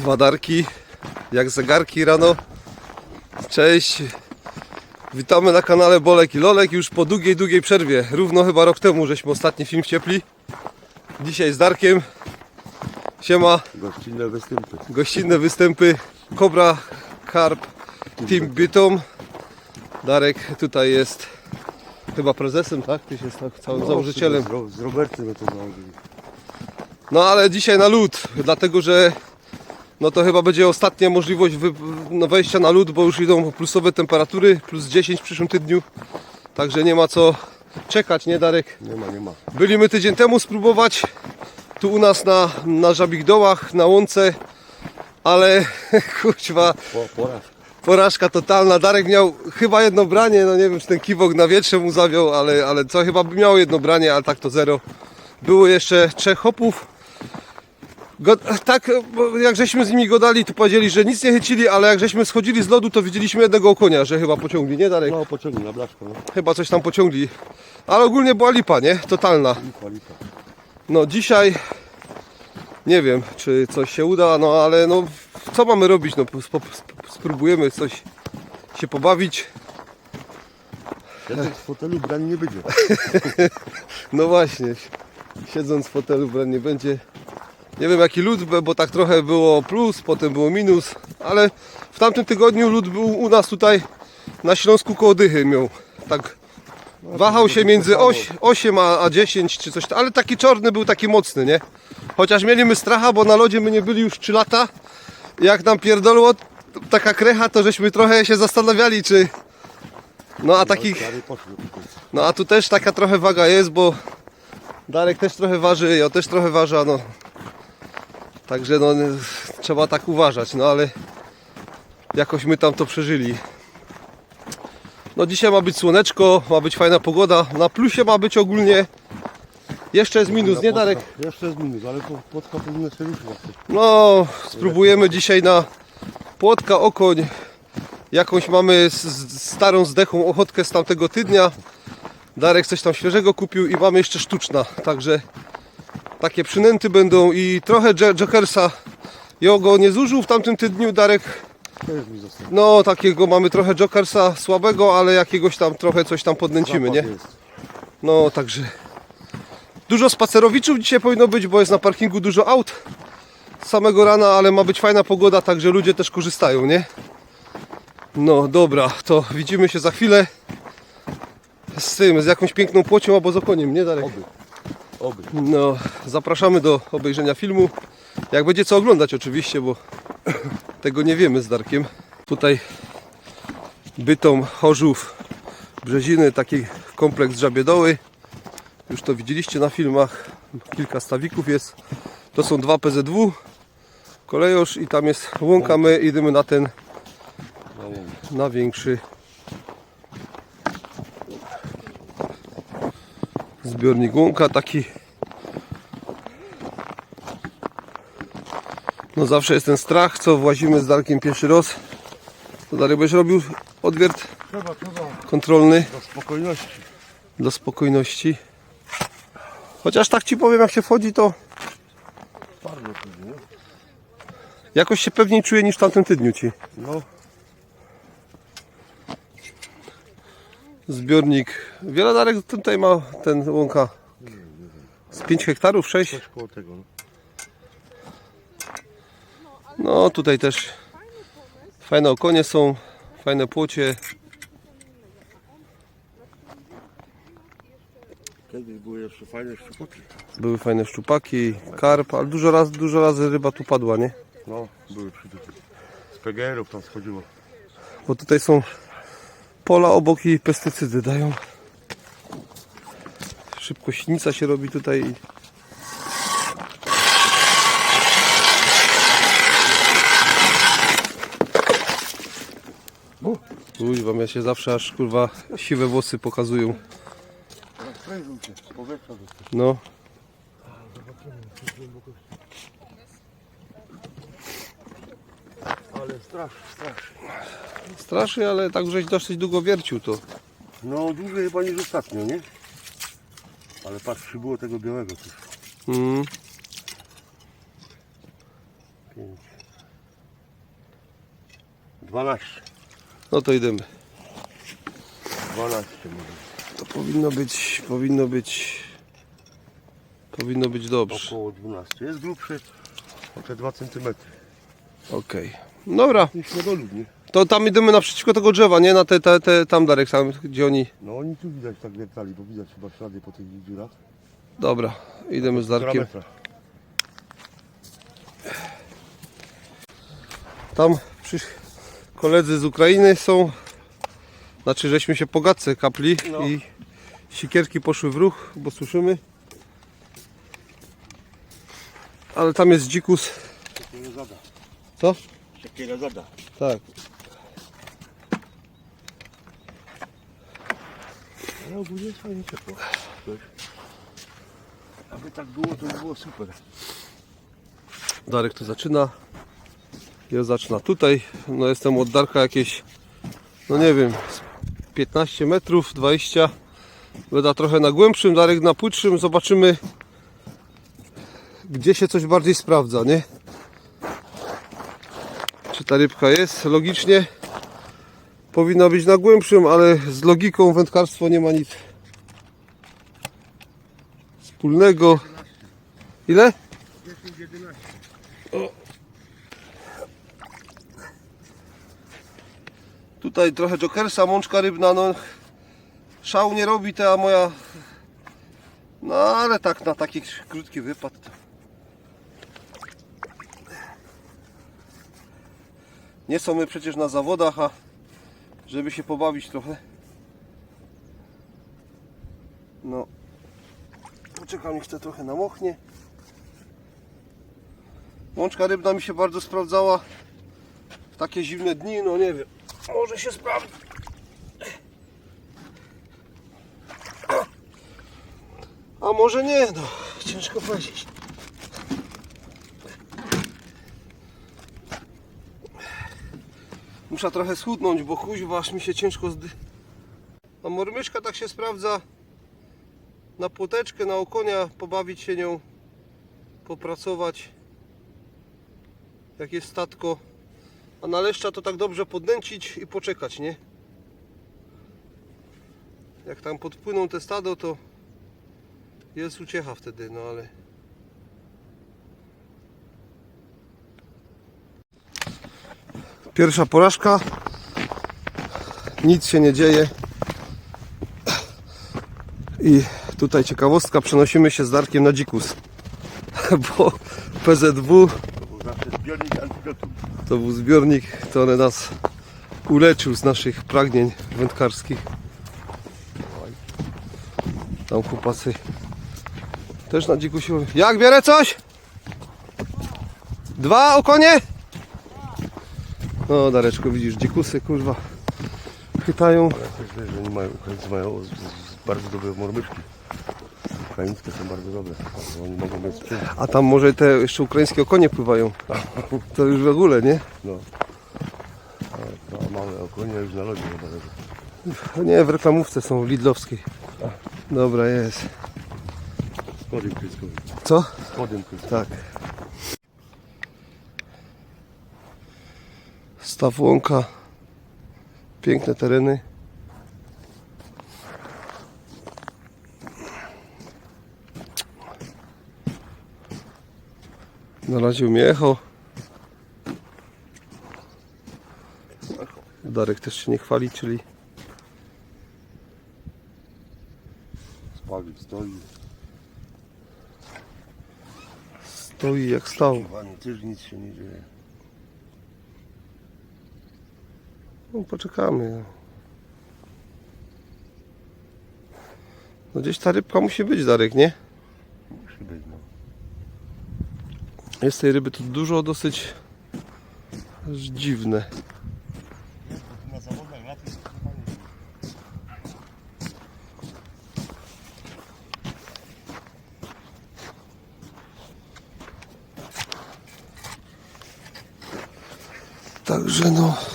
Dwa darki, jak zegarki rano. Cześć. Witamy na kanale Bolek i Lolek już po długiej, długiej przerwie. Równo chyba rok temu żeśmy ostatni film wciepli. Dzisiaj z Darkiem. Siema, Gościnne występy. gościnne występy. Cobra, Carp, Team Bytom. Darek tutaj jest chyba prezesem, tak? Ty jest tak całym założycielem. Z, Ro- z Robertem to założyli. No ale dzisiaj na lód, dlatego że no to chyba będzie ostatnia możliwość no wejścia na lód, bo już idą plusowe temperatury, plus 10 w przyszłym tygodniu. Także nie ma co czekać, nie Darek? Nie ma, nie ma. Byliśmy tydzień temu spróbować tu u nas na, na Żabich Dołach, na łące, ale kurwa, Po, porażka. totalna. Darek miał chyba jedno branie, no nie wiem czy ten kiwok na wietrze mu zawiał, ale, ale co chyba by miał jedno branie, ale tak to zero. Było jeszcze trzech hopów. Tak, jak żeśmy z nimi godali, to powiedzieli, że nic nie chycili, ale jak żeśmy schodzili z lodu, to widzieliśmy jednego konia, że chyba pociągli, nie Darek? No pociągnij na blaszkę, no. Chyba coś tam pociągli. Ale ogólnie była lipa, nie? Totalna. Lipa, lipa. No dzisiaj nie wiem, czy coś się uda, no ale no co mamy robić? No sp- sp- spróbujemy coś się pobawić. Siedząc w fotelu brani nie będzie. No właśnie, siedząc w fotelu w nie będzie. Nie wiem jaki lód, bo tak trochę było plus, potem było minus, ale w tamtym tygodniu lód był u nas tutaj na Śląsku koło dychy miał. Tak wahał się między oś, 8 a, a 10 czy coś, ale taki czarny był taki mocny, nie? Chociaż mieliśmy stracha, bo na lodzie my nie byli już 3 lata. Jak nam pierdolło taka krecha, to żeśmy trochę się zastanawiali, czy... No a takich... Końcu. No a tu też taka trochę waga jest, bo Darek też trochę waży, ja też trochę ważę, no. Także no trzeba tak uważać, no ale jakoś my tam to przeżyli. No dzisiaj ma być słoneczko, ma być fajna pogoda, na plusie ma być ogólnie jeszcze jest minus, nie Darek? Jeszcze jest minus, ale płotka powinna się ruszyć. No, spróbujemy dzisiaj na płotka okoń. Jakąś mamy starą zdechłą ochotkę z tamtego tygodnia. Darek coś tam świeżego kupił i mamy jeszcze sztuczna. Także takie przynęty będą i trochę jokersa. Ja go nie zużył w tamtym tygodniu. Darek, no takiego mamy trochę jokersa słabego, ale jakiegoś tam trochę coś tam podnęcimy, nie? No także dużo spacerowiczów dzisiaj powinno być, bo jest na parkingu dużo aut z samego rana, ale ma być fajna pogoda, także ludzie też korzystają, nie? No dobra, to widzimy się za chwilę z tym, z jakąś piękną płocią albo z okoniem, nie Darek? Oby. Oby. No, zapraszamy do obejrzenia filmu. Jak będzie co oglądać oczywiście, bo tego nie wiemy z Darkiem. Tutaj Bytom, Chorzów, Brzeziny, taki kompleks Żabiedoły. Już to widzieliście na filmach. Kilka stawików jest. To są dwa PZW, kolejosz i tam jest łąka. My idziemy na ten, Na większy zbiornik łąka taki. No zawsze jest ten strach co włazimy z Darkiem pierwszy raz. To Darek będziesz robił odwiert Trzeba, trzeba. kontrolny? Do spokojności. dla spokojności. Chociaż tak Ci powiem jak się wchodzi to Bardzo jakoś się pewniej czuję niż w tamtym tygodniu Ci. No, zbiornik wiele Darek tutaj ma ten łąka z 5 hektarów 6 coś koło tego. No. No tutaj też fajne okonie są, fajne płocie. Kiedyś były jeszcze fajne szczupoki. Były fajne szczupaki, karp, ale dużo razy, dużo razy ryba tu padła, nie? No, były przytyki. Z PGR-ów tam schodziło. Bo tutaj są pola obok i pestycydy dają. Szybko sinica się robi tutaj. Kuźwa, mnie się zawsze aż kurwa siwe włosy pokazują. No. Ale strasznie, strasznie. Straszy, ale tak żeś dosyć długo wiercił to. No, dłużej chyba niż ostatnio, nie? Ale patrz, przybyło tego białego też. Mm. Pięć. 12. No to idziemy. 12 może. To powinno być, powinno być, powinno być dobrze. Około 12. Jest grubszy o te 2 cm. Okej. Dobra, nie? to tam idziemy naprzeciwko tego drzewa, nie? Na te, te, te tam Darek, tam gdzie oni... No oni tu widać tak deptali, bo widać chyba ślady po tych dziurach. Dobra, idziemy z Darkiem. Tam przysz... koledzy z Ukrainy są. Znaczy, żeśmy się po gadce kapli No. i sikierki poszły w ruch, bo słyszymy. Ale tam jest dzikus. Siekiera zada. Co? Siekiera zada. Tak. Ale ogólnie jest fajnie ciepło. Aby tak było, to by było super. Darek tu zaczyna. Ja zaczyna tutaj. No jestem od Darka jakieś, no nie wiem, z 15 metrów, 20. Będę trochę na głębszym, Darek na płytszym. Zobaczymy, gdzie się coś bardziej sprawdza, nie? Ta rybka jest? Logicznie powinna być na głębszym, ale z logiką wędkarstwo nie ma nic wspólnego. Ile? 10, 11. Tutaj trochę jokersa, mączka rybna, no szału nie robi ta moja, no ale tak na taki krótki wypad Nie są my przecież na zawodach, a żeby się pobawić trochę. No, poczekam, niech to trochę namochnie. Mączka rybna mi się bardzo sprawdzała w takie zimne dni, no nie wiem. Może się sprawdzi. A może nie, no ciężko powiedzieć. Muszę trochę schudnąć, bo kuźwa aż mi się ciężko zdy... A mormyszka tak się sprawdza na płoteczkę, na okonia, pobawić się nią, popracować. Jak jest statko. A na leszcza to tak dobrze podnęcić i poczekać, nie? Jak tam podpłyną te stado, to jest uciecha wtedy, no ale... Pierwsza porażka. Nic się nie dzieje. I tutaj ciekawostka, przenosimy się z Darkiem na dzikus. Bo PZW To był zbiornik który nas uleczył z naszych pragnień wędkarskich. Tam chłopacy też na dziku się... Jak bierę coś? Dwa okonie? No Dareczko, widzisz, dzikusy kurwa chytają. Ale też wiesz, że oni mają, Ukraińcy mają z, z bardzo dobre mormyczki. Ukraińskie są bardzo dobre. bo Oni mogą mieć czym. A tam może te jeszcze ukraińskie okonie pływają. To już w ogóle, nie? No. A, a małe okonie już na lodzie chyba leżą. Nie, w reklamówce są w Lidlowskiej. Dobra, jest. Spodem kryskowym. Co? Spodem kryskowym. Tak. Staw łąka. Piękne tereny. Naraził mnie echo. Darek też się nie chwali, czyli Spawik stoi. stoi jak stał. Panie, też nic się nie dzieje. No, poczekamy. No gdzieś ta rybka musi być, Darek, nie? Musi być, no. Jest tej ryby tu dużo, dosyć aż dziwne. Także no.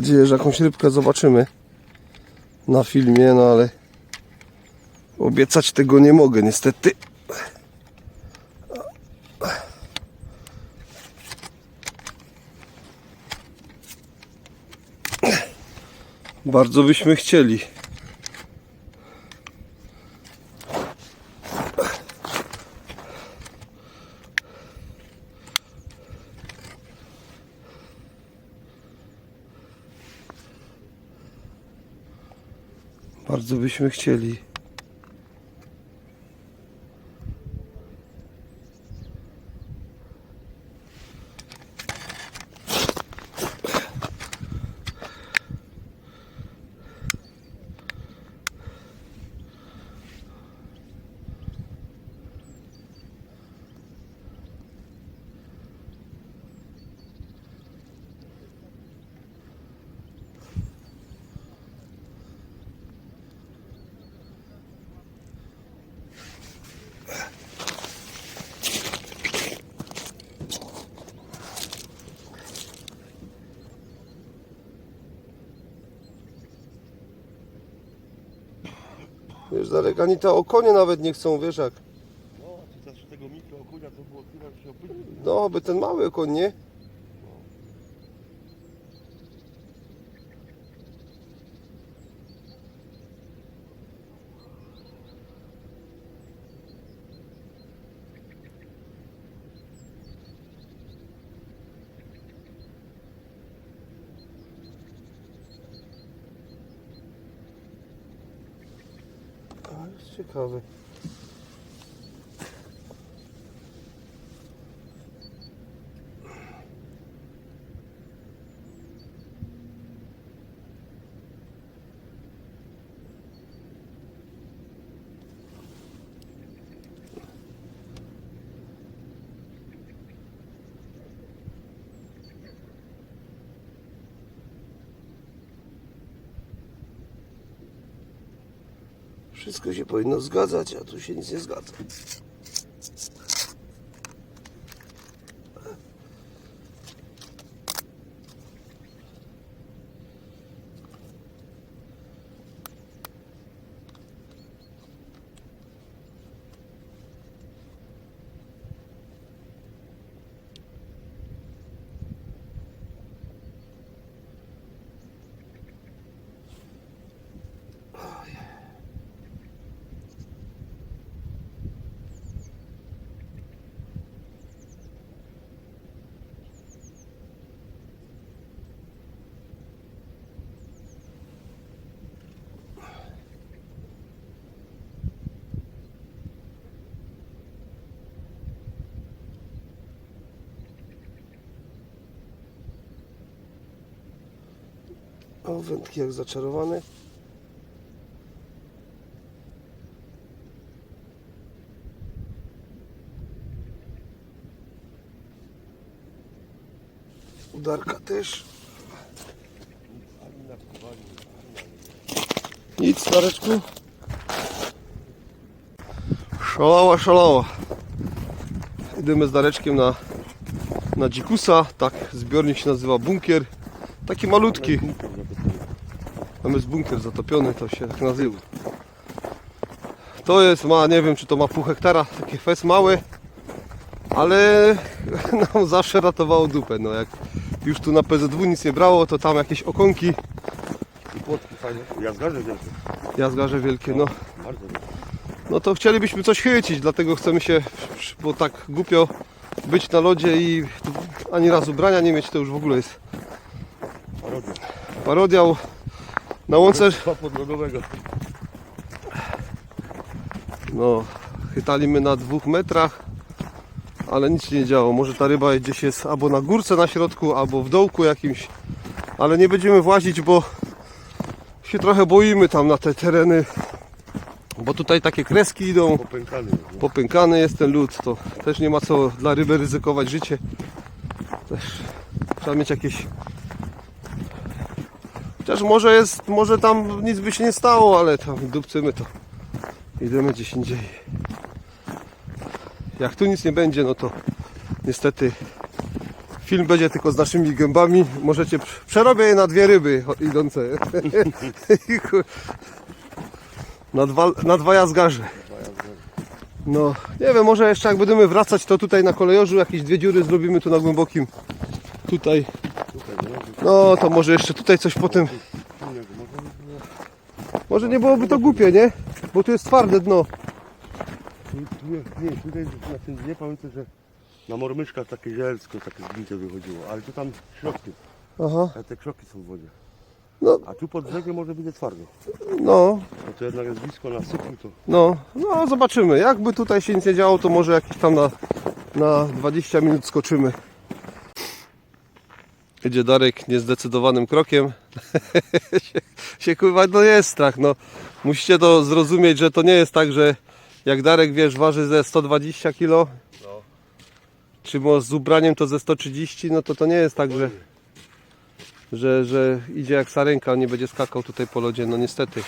nadzieję, że jakąś rybkę zobaczymy na filmie, no ale obiecać tego nie mogę niestety. Bardzo byśmy chcieli. Bardzo byśmy chcieli. Wiesz, Darek, ani te okonie nawet nie chcą, wiesz jak. No, to też tego mikro okunia to było tyle, że się opylił. No, by ten mały okoń, nie? A, Wszystko się powinno zgadzać, a tu się nic nie zgadza. O, wędki jak zaczarowane. Udarka też. Nic, stareczku. Szalała, szalała. Idziemy z Dareczkiem na, na dzikusa. Tak, zbiornik się nazywa bunkier. Taki malutki. Tam jest bunkier zatopiony, to się tak nazywa. To jest, ma, nie wiem czy to ma pół hektara, takie fes małe, ale nam zawsze ratowało dupę. No jak już tu na PZW nic nie brało, to tam jakieś okonki, I płotki fajne. Ja zgarzę wielkie. jazgarze wielkie, no. Bardzo. No to chcielibyśmy coś chycić, dlatego chcemy się, bo tak głupio być na lodzie i ani razu brania nie mieć, to już w ogóle jest. Parodia. Na łące, Trwa podlodowego. no, chytaliśmy na dwóch metrach, ale nic się nie działo. Może ta ryba gdzieś jest albo na górce na środku, albo w dołku jakimś, ale nie będziemy włazić, bo się trochę boimy tam na te tereny, bo tutaj takie kreski idą. Popękany jest. No. popękany jest ten lód, to też nie ma co dla ryby ryzykować życie. Też trzeba mieć jakieś. Chociaż może jest, może tam nic by się nie stało, ale tam dupcymy to. Idziemy gdzieś indziej. Jak tu nic nie będzie, no to niestety film będzie tylko z naszymi gębami. Możecie, przerobię je na dwie ryby idące. na, dwa, na dwa jazgarze. No, nie wiem, może jeszcze jak będziemy wracać, to tutaj na kolejorzu jakieś dwie dziury zrobimy tu na głębokim. Tutaj. No, to może jeszcze tutaj coś potem. tu nie, może nie byłoby to głupie, nie? Bo tu jest twarde dno. Tu, nie, tutaj na tym dnie pamiętam, że na mormyszkach takie zielsko, takie zbite wychodziło, ale to tam środki, Aha, ale te krzoki są w wodzie. No. A tu pod brzegiem może być twardo. no, No to jednak jest blisko nasypu, to no, no zobaczymy. Jakby tutaj się nic nie działo, to może jakieś tam na, na 20 minut skoczymy. Idzie Darek niezdecydowanym krokiem. się, się kurwa, no jest strach, no. Musicie to zrozumieć, że to nie jest tak, że jak Darek, wiesz, waży ze 120 kg, No. czy może z ubraniem to ze 130, no to to nie jest tak, że, że, że idzie jak sarenka, nie będzie skakał tutaj po lodzie, no niestety.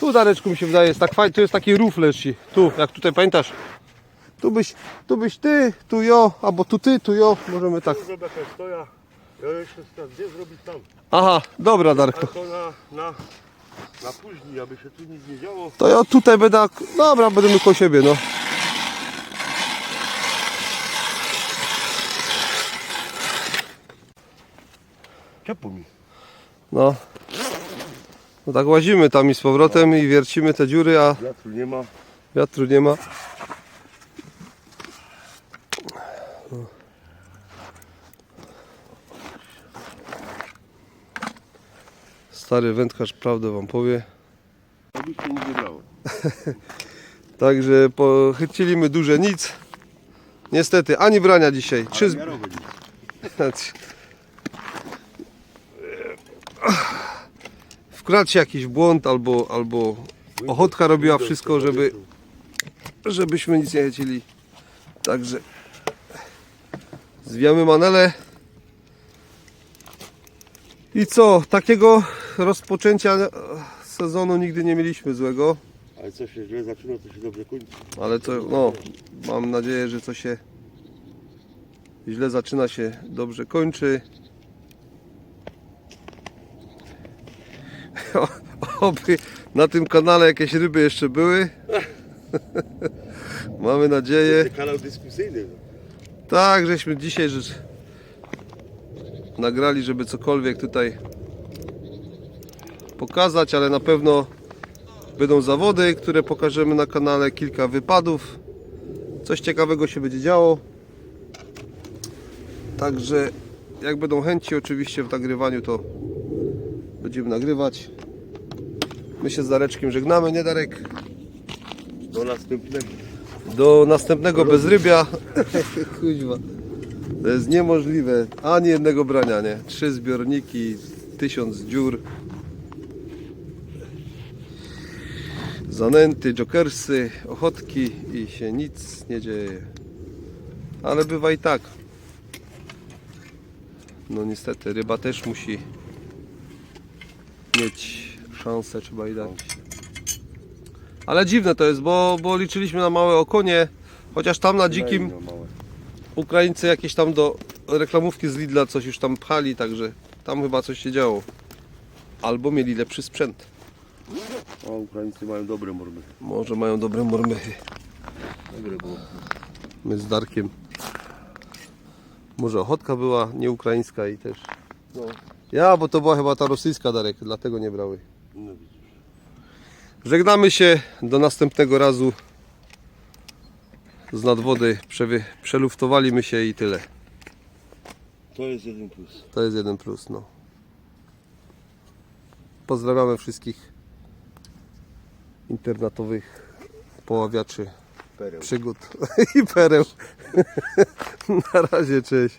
Tu Dareczku mi się wydaje, jest tak fajnie, tu jest taki rów leci, tu, jak tutaj pamiętasz, tu byś, tu byś ty, tu jo, albo tu ty, tu jo, możemy tak. Ja jeszcze teraz gdzie zrobić tam? Aha, dobra A Darku, to na, na, na później, aby się tu nic nie działo. to ja tutaj będę, ak- dobra, będziemy koło siebie, no. Ciepło mi. No. No tak łazimy tam i z powrotem i wiercimy te dziury, a Wiatru nie ma. wiatru nie ma. Stary wędkarz prawdę wam powie. Się nie wybrało. Także pochyciliśmy duże nic. Niestety, ani brania dzisiaj. Trzy, z- wkradł się jakiś błąd albo, albo ochotka robiła wszystko, żeby, żebyśmy nic nie chycili. Także zwijamy manele. I co? Takiego rozpoczęcia e, sezonu nigdy nie mieliśmy złego. Ale co się źle zaczyna, to się dobrze kończy. Ale to, no, mam nadzieję, że co się źle zaczyna, się dobrze kończy. O- Oby na tym kanale jakieś ryby jeszcze były. Mamy nadzieję. To kanał dyskusyjny. Tak, żeśmy dzisiaj rzecz nagrali, żeby cokolwiek tutaj pokazać, ale na pewno będą zawody, które pokażemy na kanale, kilka wypadów. Coś ciekawego się będzie działo. Także jak będą chęci oczywiście w nagrywaniu, to będziemy nagrywać. My się z Dareczkiem żegnamy, nie Darek? Do następnego. Do następnego bezrybia. Kuźwa. To jest niemożliwe. Ani jednego brania, nie? Trzy zbiorniki, tysiąc dziur. Zanęty, jokersy, ochotki i się nic nie dzieje. Ale bywa i tak. No niestety, ryba też musi mieć szansę, trzeba jej dać. Ale dziwne to jest, bo, bo liczyliśmy na małe okonie, chociaż tam na dzikim. Ukraińcy jakieś tam do reklamówki z Lidla coś już tam pchali, także tam chyba coś się działo. Albo mieli lepszy sprzęt. O, Ukraińcy mają dobre mormy. Może mają dobre mormychy. Dobre było. My z Darkiem. Może ochotka była nie ukraińska i też. No. Ja, bo to była chyba ta rosyjska Darek, dlatego nie brały. No widzisz. Żegnamy się do następnego razu. Z nadwody przewy, przeluftowaliśmy się i tyle. To jest jeden plus. To jest jeden plus, no. Pozdrawiamy wszystkich internetowych poławiaczy Pereł. przygód i pereł. Na razie, cześć.